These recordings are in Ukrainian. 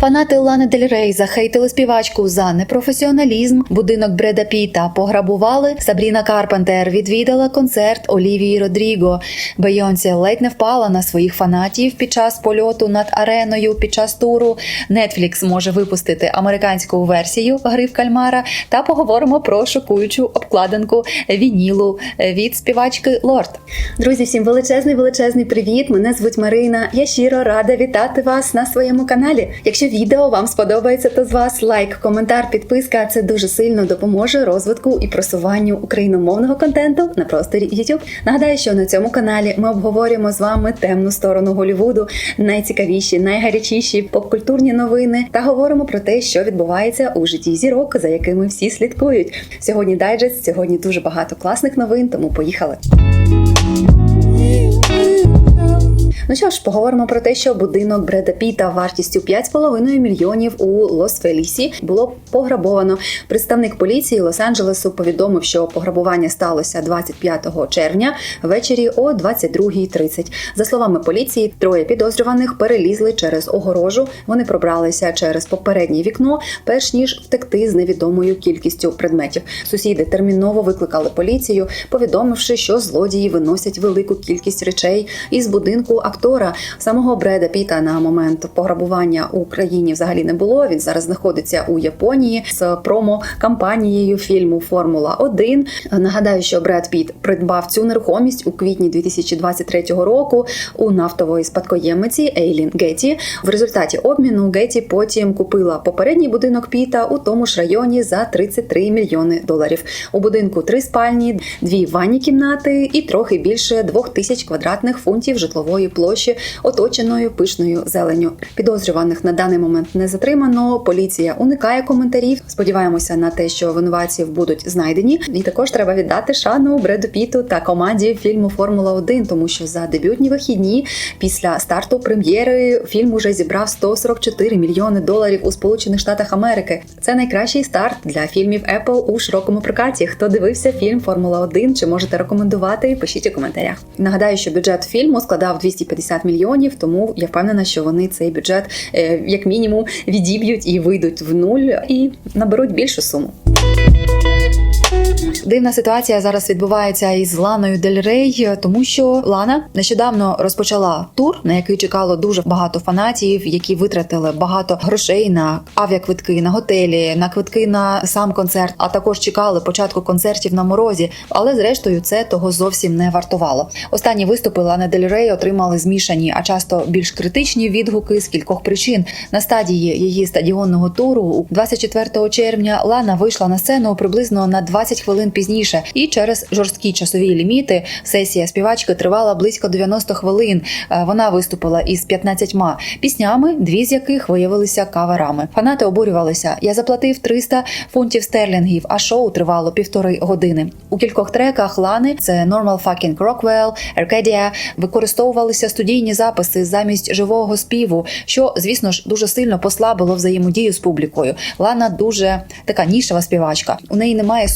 Фанати Лани Дель Рей захейтили співачку за непрофесіоналізм. Будинок Бреда Піта пограбували. Сабріна Карпентер відвідала концерт Олівії Родріго. Бейонсі ледь не впала на своїх фанатів під час польоту над ареною під час туру. Netflix може випустити американську версію гри в кальмара. Та поговоримо про шокуючу обкладинку вінілу від співачки Лорд. Друзі, всім величезний величезний привіт! Мене звуть Марина. Я щиро рада вітати вас на своєму каналі. Якщо відео вам сподобається, то з вас лайк, коментар, підписка. Це дуже сильно допоможе розвитку і просуванню україномовного контенту на просторі YouTube. Нагадаю, що на цьому каналі ми обговорюємо з вами темну сторону Голівуду, найцікавіші, найгарячіші попкультурні новини та говоримо про те, що відбувається у житті зірок, за якими всі слідкують. Сьогодні дайджест, сьогодні дуже багато класних новин, тому поїхали. Ну що ж, поговоримо про те, що будинок Бреда Піта вартістю 5,5 мільйонів у Лос-Фелісі було пограбовано. Представник поліції Лос-Анджелесу повідомив, що пограбування сталося 25 червня ввечері о 22.30. За словами поліції, троє підозрюваних перелізли через огорожу. Вони пробралися через попереднє вікно, перш ніж втекти з невідомою кількістю предметів. Сусіди терміново викликали поліцію, повідомивши, що злодії виносять велику кількість речей із будинку актора. Самого Бреда Піта на момент пограбування у Україні взагалі не було. Він зараз знаходиться у Японії з промо-кампанією фільму Формула 1 Нагадаю, що Бред Піт придбав цю нерухомість у квітні 2023 року у нафтової спадкоємиці Ейлін Гетті. В результаті обміну Гетті потім купила попередній будинок Піта у тому ж районі за 33 мільйони доларів. У будинку три спальні, дві ванні кімнати і трохи більше двох тисяч квадратних фунтів житлової площі, оточеною пишною зеленю. Підозрюваних на даний момент не затримано. Поліція уникає коментарів. Сподіваємося на те, що винуватців будуть знайдені. І також треба віддати шану Бреду Піту та команді фільму Формула 1 тому що за дебютні вихідні після старту прем'єри фільм уже зібрав 144 мільйони доларів у Сполучених Штатах Америки. Це найкращий старт для фільмів Apple у широкому прокаті. Хто дивився фільм Формула 1 чи можете рекомендувати? Пишіть у коментарях. Нагадаю, що бюджет фільму складав 250 мільйонів, тому я впевнена, що вони цей бюджет е, як мінімум відіб'ють і вийдуть в нуль і наберуть більшу суму. Дивна ситуація зараз відбувається із Ланою Дель Рей, тому що Лана нещодавно розпочала тур, на який чекало дуже багато фанатів, які витратили багато грошей на авіаквитки, на готелі, на квитки на сам концерт, а також чекали початку концертів на морозі. Але зрештою це того зовсім не вартувало. Останні виступи Лани Дель Рей отримали змішані, а часто більш критичні відгуки з кількох причин. На стадії її стадіонного туру 24 червня Лана вийшла на сцену приблизно на 20 хвилин пізніше, і через жорсткі часові ліміти сесія співачки тривала близько 90 хвилин. Е, Вона виступила із 15 піснями, дві з яких виявилися каверами. Фанати обурювалися. Я заплатив 300 фунтів стерлінгів, а шоу тривало півтори години. У кількох треках Лани це Normal Fucking Rockwell, Arcadia, використовувалися студійні записи замість живого співу, що звісно ж дуже сильно послабило взаємодію з публікою. Лана дуже така нішева співачка. У неї немає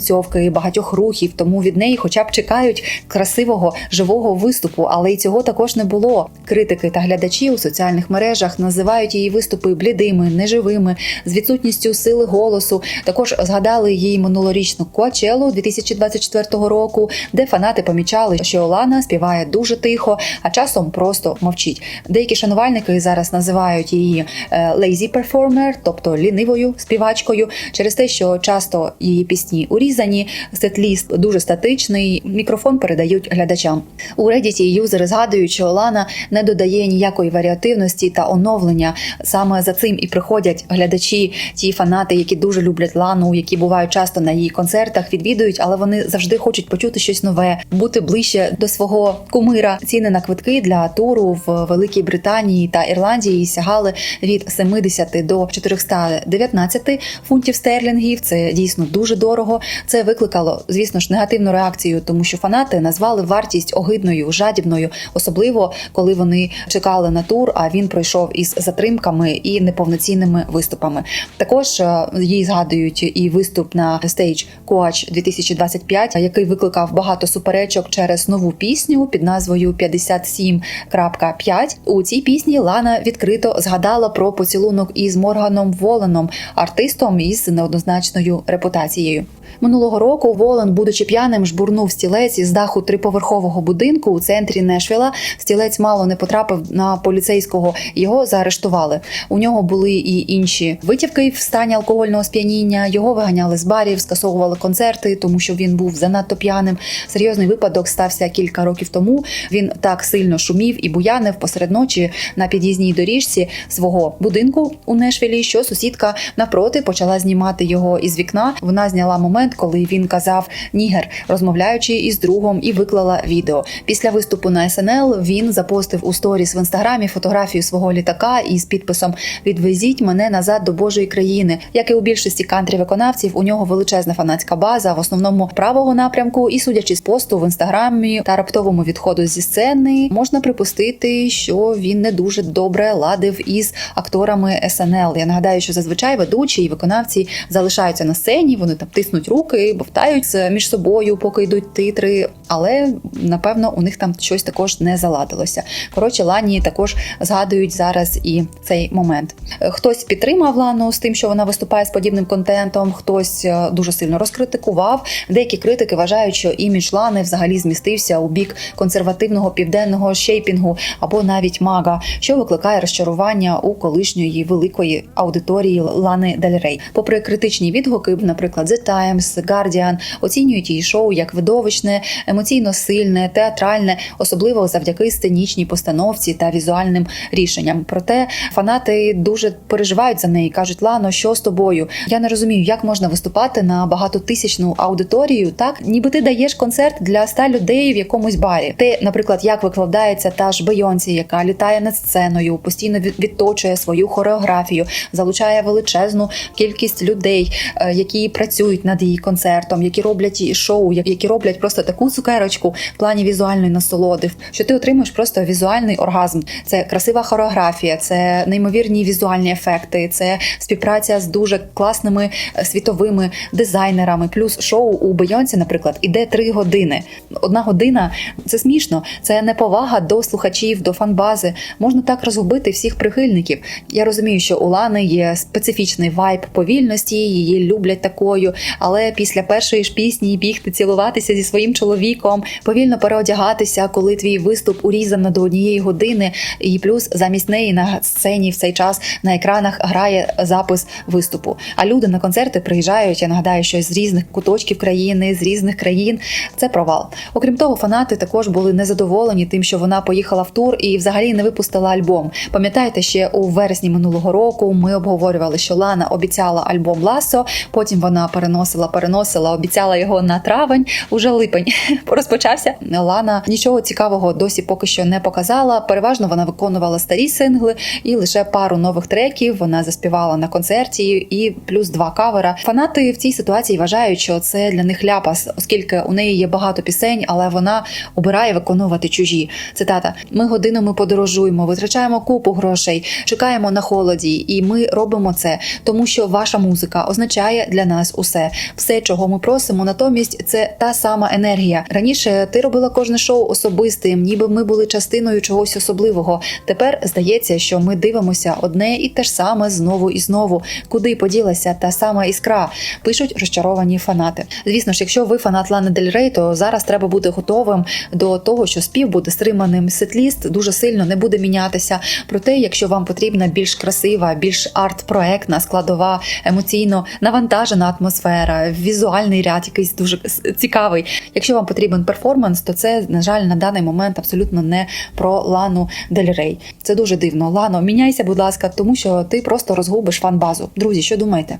суперпідтанцьовки, багатьох рухів, тому від неї, хоча б чекають красивого живого виступу, але й цього також не було. Критики та глядачі у соціальних мережах називають її виступи блідими, неживими, з відсутністю сили голосу. Також згадали її минулорічну Коачелу 2024 року, де фанати помічали, що Лана співає дуже тихо, а часом просто мовчить. Деякі шанувальники зараз називають її е, lazy performer, тобто лінивою співачкою, через те, що часто її пісні урізані, сетліст дуже статичний, мікрофон передають глядачам. У Reddit юзери згадують, що Лана не додає ніякої варіативності та оновлення. Саме за цим і приходять глядачі, ті фанати, які дуже люблять Лану, які бувають часто на її концертах, відвідують, але вони завжди хочуть почути щось нове, бути ближче до свого кумира. Ціни на квитки для туру в Великій Британії та Ірландії сягали від 70 до 419 фунтів стерлінгів. Це дійсно дуже дорого. Це викликало, звісно ж, негативну реакцію, тому що фанати назвали вартість огидною, жадібною, особливо коли вони чекали на тур. А він пройшов із затримками і неповноцінними виступами. Також е, її згадують і виступ на Stage Coach 2025, який викликав багато суперечок через нову пісню під назвою 57.5. У цій пісні Лана відкрито згадала про поцілунок із Морганом Воленом, артистом із неоднозначною репутацією. Минулого року Волен, будучи п'яним, жбурнув стілець із даху триповерхового будинку у центрі Нешвіла. Стілець мало не потрапив на поліцейського. Його заарештували. У нього були і інші витівки в стані алкогольного сп'яніння. Його виганяли з барів, скасовували концерти, тому що він був занадто п'яним. Серйозний випадок стався кілька років тому. Він так сильно шумів і буянив посеред ночі на під'їзній доріжці свого будинку у Нешвілі, що сусідка навпроти почала знімати його із вікна. Вона зняла момент, коли він казав Нігер, розмовляючи із другом, і виклала відео. Після виступу на СНЛ він запостив у сторіс в інстаграмі фотографію свого літака із підписом Відвезіть мене назад до Божої країни. Як і у більшості кантрі виконавців, у нього величезна фанатська база, в основному правого напрямку, і судячи з посту в інстаграмі та раптовому відходу зі сцени, можна припустити, що він не дуже добре ладив із акторами СНЛ. Я нагадаю, що зазвичай ведучі і виконавці залишаються на сцені, вони там тиснуть руки, бовтаються між собою, поки йдуть титри. Але напевно у них там щось також не заладилося. Коротше, Лані також згадують зараз і цей момент. Хтось підтримав Лану з тим, що вона виступає з подібним контентом, хтось е, дуже сильно розкритикував. Деякі критики вважають, що імідж Лани взагалі змістився у бік консервативного південного шейпінгу або навіть мага, що викликає розчарування у колишньої великої аудиторії Лани Дель Рей. Попри критичні відгуки, наприклад, The Times, Guardian оцінюють її шоу як видовищне, емоційно сильне, театральне, особливо завдяки сценічній постановці та візуальним рішенням. Проте фанати дуже переживають за неї, кажуть: Лано, що з тобою? Я не розумію, як можна виступати на багатотисячну аудиторію, так ніби ти даєш концерт для ста людей в якомусь барі. Те, наприклад, як викладається та ж Бейонсі, яка літає над сценою, постійно відточує свою хореографію, залучає величезну кількість людей, е, які працюють над її концертом, які роблять шоу, які роблять просто таку цукерочку в плані візуальної насолоди, що ти отримуєш просто візуальний оргазм. Це красива хореографія, це неймовірні візуальні ефекти, це співпраця з дуже класними е, світовими дизайнерами. Плюс шоу у Бейонсі, наприклад, іде три години. Одна година це смішно, це неповага до слухачів, до фанбази. Можна так розгубити всіх прихильників. Я розумію, що у Лани є специфічний вайб повільності, її люблять такою, але після першої ж пісні бігти цілуватися зі своїм чоловіком, повільно переодягатися, коли твій виступ урізано до однієї години, і плюс замість неї на сцені в цей час на екранах грає запис виступу. А люди на концерти приїжджають. Я нагадаю, що з різних куточків країни, з різних країн. Це провал. Окрім того, фанати також були незадоволені тим, що вона поїхала в тур і взагалі не випустила альбом. Пам'ятаєте, ще у вересні минулого року ми обговорювали, що Лана обіцяла альбом Ласо. Потім вона переносила, переносила, обіцяла його на травень. Уже липень розпочався. Лана нічого цікавого досі поки що не показала. Переважно вона виконувала старі сингли і лише пару нових треків вона заспівала на концерті, і плюс два кавера. Фанати в цій ситуації вважають, що це для них ляпас, оскільки у неї є багато пісень, але вона обирає виконувати чужі. Цитата: ми годинами подорожуємо, витрачаємо купу грошей, чекаємо на холоді, і ми робимо це, тому що ваша музика означає для нас усе. Все, чого ми просимо, натомість це та сама енергія. Раніше ти робила кожне шоу особистим, ніби ми були частиною чогось особливого. Тепер здається, що ми дивимося одне і те ж саме знову і знову. Куди поділася та сама іскра? Пишуть розчаровані фанати. Звісно ж, якщо ви фанат Лани Дель Рей, то зараз треба бути готовим до того, що спів буде стриманим. Сетліст дуже сильно не буде мінятися. Проте, якщо вам потрібна більш красива, більш арт-проектна, складова, емоційно навантажена атмосфера, візуальний ряд, якийсь дуже цікавий. Якщо вам потрібен перформанс, то це на жаль на даний момент абсолютно не про Лану Дель Рей. Це дуже дивно. Лано, міняйся, будь ласка, тому що ти просто розгубиш фан-базу. Друзі, що думаєте?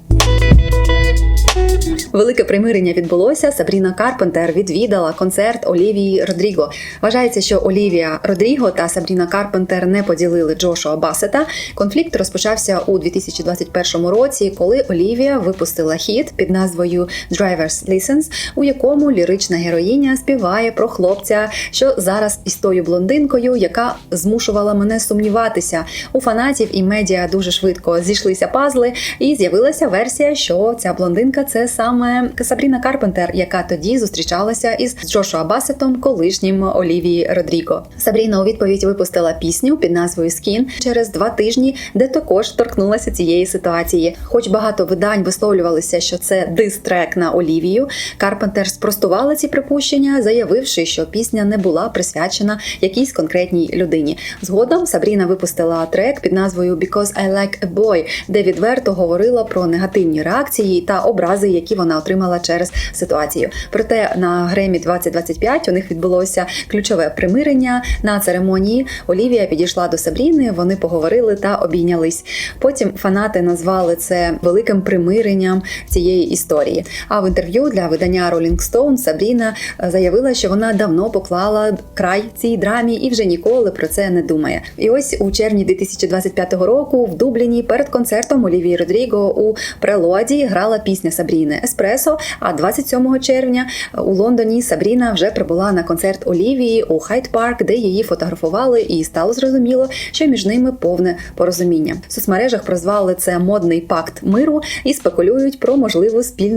Велике примирення відбулося. Сабріна Карпентер відвідала концерт Олівії Родріго. Вважається, що Олівія Родріго та Сабріна Карпентер не поділили Джошуа Басета. Конфлікт розпочався у 2021 році, коли Олівія випустила хіт під назвою Driver's License, у якому лірична героїня співає про хлопця, що зараз із тою блондинкою, яка змушувала мене сумніватися. У фанатів і медіа дуже швидко зійшлися пазли, і з'явилася версія, що ця блондинка це саме Сабріна Карпентер, яка тоді зустрічалася із Джошуа Басетом, колишнім Олівії Родріго. Сабріна у відповідь випустила пісню під назвою Скін через два тижні, де також торкнулася цієї ситуації. Хоч багато видань висловлювалися, що це дис-трек на Олівію. Карпентер спростувала ці припущення, заявивши, що пісня не була присвячена якійсь конкретній людині. Згодом Сабріна випустила трек під назвою Because I Like a Boy, де відверто говорила про негативні реакції та образи, які вона отримала через ситуацію. Проте на Гремі 2025 у них відбулося ключове примирення на церемонії. Олівія підійшла до Сабріни, вони поговорили та обійнялись. Потім фанати назвали це великим примиренням цієї історії. А в інтерв'ю для видання Rolling Stone Сабріна заявила, що вона давно поклала край цій драмі і вже ніколи про це не думає. І ось у червні 2025 року в Дубліні перед концертом Олівії Родріго у прелоді грала пісня Сабріни Еспресо. А 27 червня у Лондоні Сабріна вже прибула на концерт Олівії у Хайт Парк, де її фотографували, і стало зрозуміло, що між ними повне порозуміння. В соцмережах прозвали це модний пакт миру і спекулюють про можливу спільну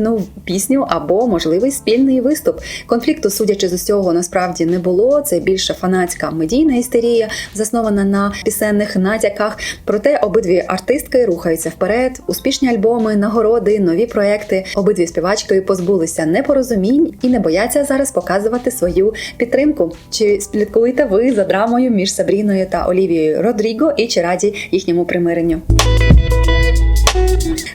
пісню або можливий спільний виступ. Конфлікту, судячи з усього, насправді не було. Це більше фанатська медійна істерія, заснована на пісенних натяках. Проте обидві артистки рухаються вперед. Успішні альбоми, нагороди, нові проекти. Обидві співачки позбулися непорозумінь і не бояться зараз показувати свою підтримку. Чи спліткуєте ви за драмою між Сабріною та Олівією Родріго і чи раді їхньому примиренню?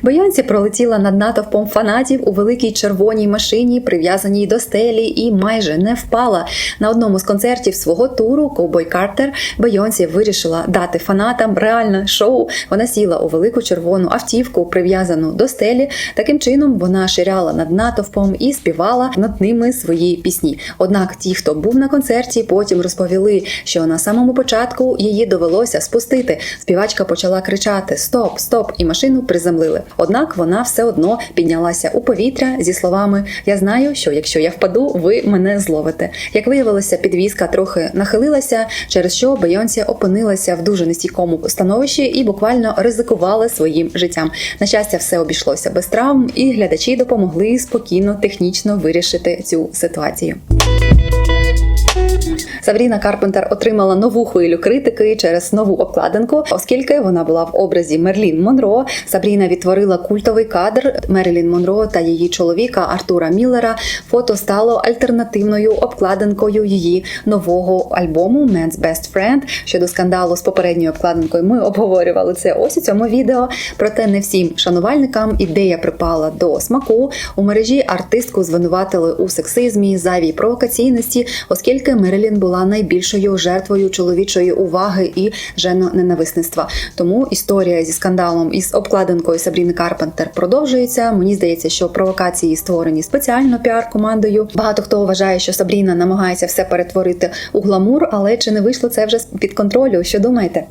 Бейонсі пролетіла над натовпом фанатів у великій червоній машині, прив'язаній до стелі, і майже не впала. На одному з концертів свого туру Ковбой Картер Бейонсі вирішила дати фанатам реальне шоу. Вона сіла у велику червону автівку, прив'язану до стелі. Таким чином вона ширяла над натовпом і співала над ними свої пісні. Однак ті, хто був на концерті, потім розповіли, що на самому початку її довелося спустити. Співачка почала кричати Стоп, стоп! і машину приземлили. Однак вона все одно піднялася у повітря зі словами: Я знаю, що якщо я впаду, ви мене зловите. Як виявилося, підвізка трохи нахилилася, через що Бейонсі опинилася в дуже нестійкому становищі і буквально ризикувала своїм життям. На щастя, все обійшлося без травм, і глядачі допомогли спокійно технічно вирішити цю ситуацію. Сабріна Карпентер отримала нову хвилю критики через нову обкладинку, оскільки вона була в образі Мерлін Монро. Сабріна відтворила культовий кадр Мерлін Монро та її чоловіка Артура Міллера. Фото стало альтернативною обкладинкою її нового альбому Man's Best Friend. Щодо скандалу з попередньою обкладинкою, ми обговорювали це ось у цьому відео. Проте не всім шанувальникам ідея припала до смаку. У мережі артистку звинуватили у сексизмі, зайвій провокаційності, оскільки Мерлін була найбільшою жертвою чоловічої уваги і женоненависництва. Тому історія зі скандалом із обкладинкою Сабріни Карпентер продовжується. Мені здається, що провокації створені спеціально піар-командою. Багато хто вважає, що Сабріна намагається все перетворити у гламур, але чи не вийшло це вже під контролю? Що думаєте?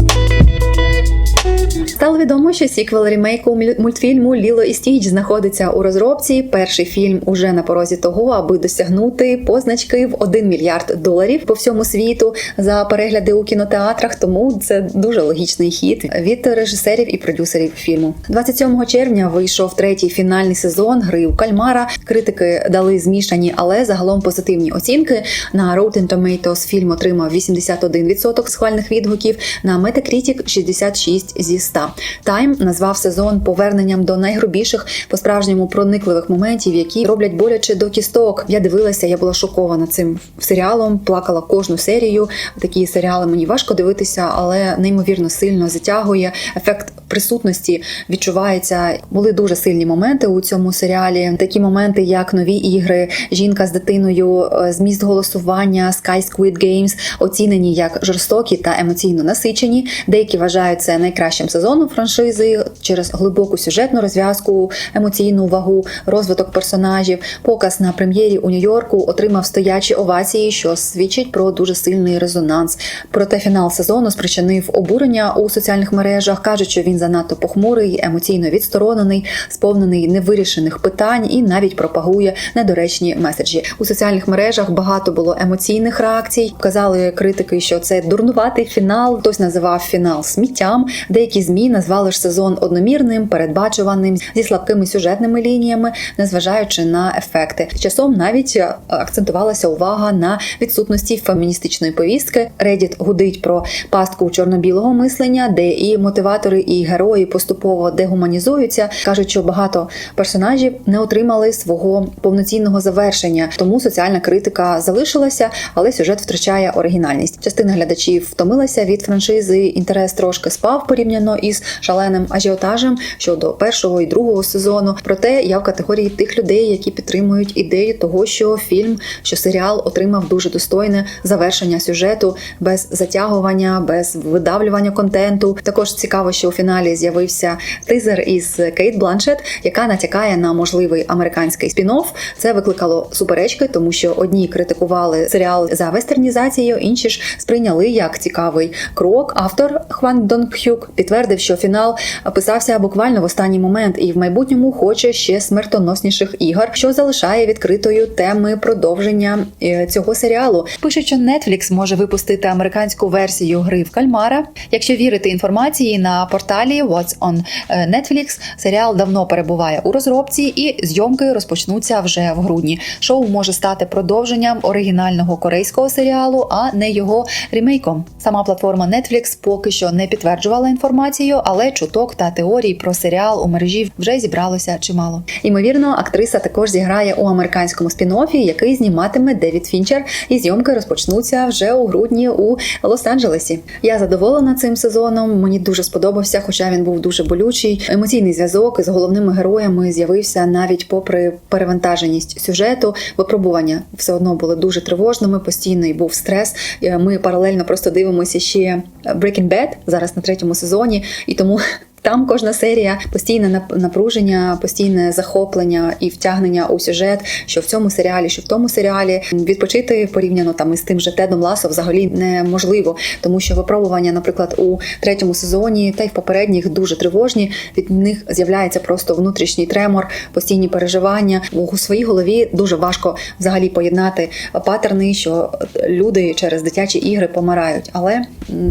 Стало відомо, що сіквел ремейку мультфільму Ліло і Стіч знаходиться у розробці. Перший фільм уже на порозі того, аби досягнути позначки в 1 мільярд доларів по всьому світу за перегляди у кінотеатрах. Тому це дуже логічний хід від режисерів і продюсерів фільму. 27 червня вийшов третій фінальний сезон гри у Кальмара. Критики дали змішані, але загалом позитивні оцінки. На Rotten Tomatoes фільм отримав 81% схвальних відгуків. На Metacritic – 66 зі 100. Тайм назвав сезон поверненням до найгрубіших по справжньому проникливих моментів, які роблять боляче до кісток. Я дивилася, я була шокована цим серіалом. Плакала кожну серію. Такі серіали мені важко дивитися, але неймовірно сильно затягує. Ефект присутності відчувається. Були дуже сильні моменти у цьому серіалі. Такі моменти, як нові ігри, жінка з дитиною, е, зміст голосування, Sky Squid Games оцінені як жорстокі та емоційно насичені. Деякі вважають це найкращим сезоном франшизи через глибоку сюжетну розв'язку, емоційну вагу, розвиток персонажів. Показ на прем'єрі у Нью-Йорку отримав стоячі овації, що свідчить про дуже сильний резонанс. Проте фінал сезону спричинив обурення у соціальних мережах. кажуть, що він занадто похмурий, емоційно відсторонений, сповнений невирішених питань і навіть пропагує недоречні меседжі. У соціальних мережах багато було емоційних реакцій. Казали критики, що це дурнуватий фінал. Хтось називав фінал сміттям. Деякі змі назвали ж сезон одномірним, передбачуваним зі слабкими сюжетними лініями, незважаючи на ефекти. Часом навіть е, акцентувалася увага на відсутності феміністичної повістки. Reddit гудить про пастку чорно-білого мислення, де і мотиватори, і герої поступово дегуманізуються. кажуть, що багато персонажів не отримали свого повноцінного завершення, тому соціальна критика залишилася, але сюжет втрачає оригінальність. Частина глядачів втомилася від франшизи. Інтерес трошки спав порівняно із шаленим ажіотажем щодо першого і другого сезону. Проте я в категорії тих людей, які підтримують ідею того, що фільм, що серіал отримав дуже достойне завершення сюжету без затягування, без видавлювання контенту. Також цікаво, що у фіналі з'явився тизер із Кейт Бланшет, яка натякає на можливий американський спін-офф. Це викликало суперечки, тому що одні критикували серіал за вестернізацією, інші ж сприйняли як цікавий крок. Автор Хван Донг Хюк підтвердив, що фінал писався буквально в останній момент, і в майбутньому хоче ще смертоносніших ігор, що залишає відкритою теми продовження е, цього серіалу. Пишуть, що Netflix може випустити американську версію гри в кальмара. Якщо вірити інформації на порталі What's on Netflix, серіал давно перебуває у розробці, і зйомки розпочнуться вже в грудні. Шоу може стати продовженням оригінального корейського серіалу, а не його ремейком. Сама платформа Netflix поки що не підтверджувала інформацію, але чуток та теорій про серіал у мережі вже зібралося чимало. Ймовірно, актриса також зіграє у американському спін-оффі, який зніматиме Девід Фінчер, і зйомки розпочнуться вже у грудні у Лос-Анджелесі. Я задоволена цим сезоном. Мені дуже сподобався, хоча він був дуже болючий. Емоційний зв'язок із головними героями з'явився навіть попри перевантаженість сюжету. Випробування все одно були дуже тривожними. Постійний був стрес. Е, Ми паралельно просто дивимося ще Breaking Bad зараз на третьому сезоні, і тому. Там кожна серія постійне напруження, постійне захоплення і втягнення у сюжет, що в цьому серіалі, що в тому серіалі відпочити порівняно там із тим же Тедом Ласо взагалі неможливо, тому що випробування, наприклад, у третьому сезоні та й в попередніх дуже тривожні. Від них з'являється просто внутрішній тремор, постійні переживання. У своїй голові дуже важко взагалі поєднати патерни, що люди через дитячі ігри помирають. Але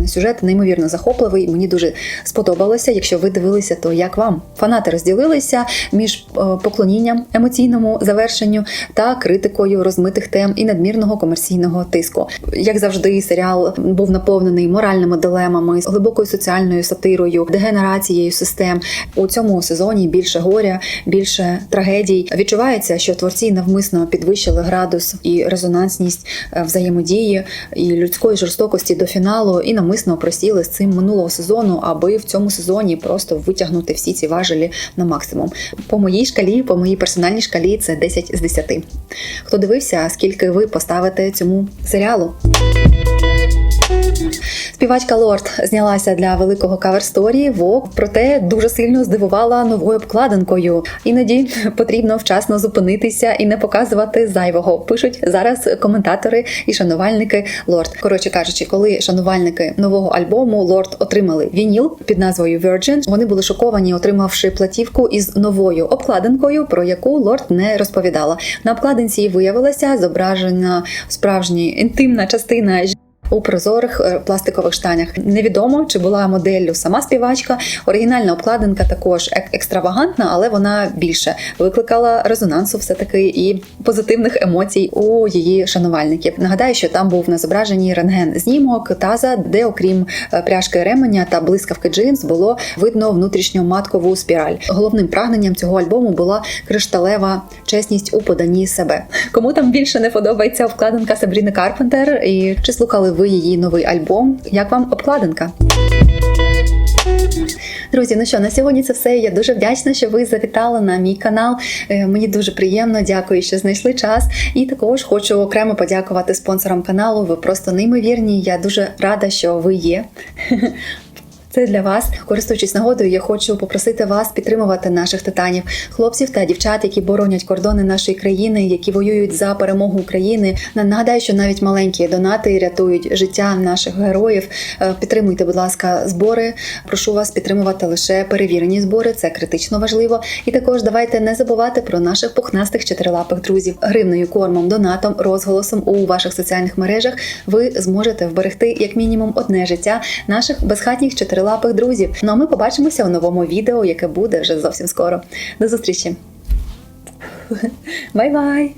сюжет неймовірно захопливий. Мені дуже сподобалося. Якщо ви дивилися, то як вам? Фанати розділилися між е, поклонінням емоційному завершенню та критикою розмитих тем і надмірного комерційного тиску. Як завжди, серіал був наповнений моральними дилемами, глибокою соціальною сатирою, дегенерацією систем. У цьому сезоні більше горя, більше трагедій. Відчувається, що творці навмисно підвищили градус і резонансність е, взаємодії і людської жорстокості до фіналу, і навмисно просіли з цим минулого сезону, аби в цьому сезоні просто витягнути всі ці важелі на максимум. По моїй шкалі, по моїй персональній шкалі, це 10 з 10. Хто дивився, скільки ви поставите цьому серіалу? Співачка Лорд знялася для великого кавер-сторі Vogue, проте дуже сильно здивувала новою обкладинкою. Іноді потрібно вчасно зупинитися і не показувати зайвого. Пишуть зараз коментатори і шанувальники Лорд. Коротше кажучи, коли шанувальники нового альбому Лорд отримали вініл під назвою Virgin, вони були шоковані, отримавши платівку із новою обкладинкою, про яку Лорд не розповідала. На обкладинці виявилася зображена справжня інтимна частина у прозорих е, пластикових штанях. Невідомо, чи була моделлю сама співачка. Оригінальна обкладинка також ек- екстравагантна, але вона більше викликала резонансу все таки і позитивних емоцій у її шанувальників. Нагадаю, що там був на зображенні рентген знімок таза, де окрім е, пряжки ременя та блискавки джинс було видно внутрішню маткову спіраль. Головним прагненням цього альбому була кришталева чесність у поданні себе. Кому там більше не подобається обкладинка Сабріни Карпентер? І чи слухали ви її новий альбом? Як вам обкладинка? Друзі, ну що на сьогодні це все. Я дуже вдячна, що ви завітали на мій канал. Е, Мені дуже приємно, дякую, що знайшли час. І також хочу окремо подякувати спонсорам каналу. Ви просто неймовірні. Я дуже рада, що ви є. Це для вас, користуючись нагодою, я хочу попросити вас підтримувати наших титанів, хлопців та дівчат, які боронять кордони нашої країни, які воюють за перемогу України. Нагадаю, що навіть маленькі донати рятують життя наших героїв. Е, Підтримуйте, будь ласка, збори. Прошу вас підтримувати лише перевірені збори. Це критично важливо. І також давайте не забувати про наших пухнастих чотирилапих друзів. Гривною, кормом, донатом, розголосом у ваших соціальних мережах ви зможете вберегти як мінімум одне життя наших безхатніх чотирилапих друзів. Ну а ми побачимося у новому відео, яке буде вже зовсім скоро. До зустрічі! Бай-бай!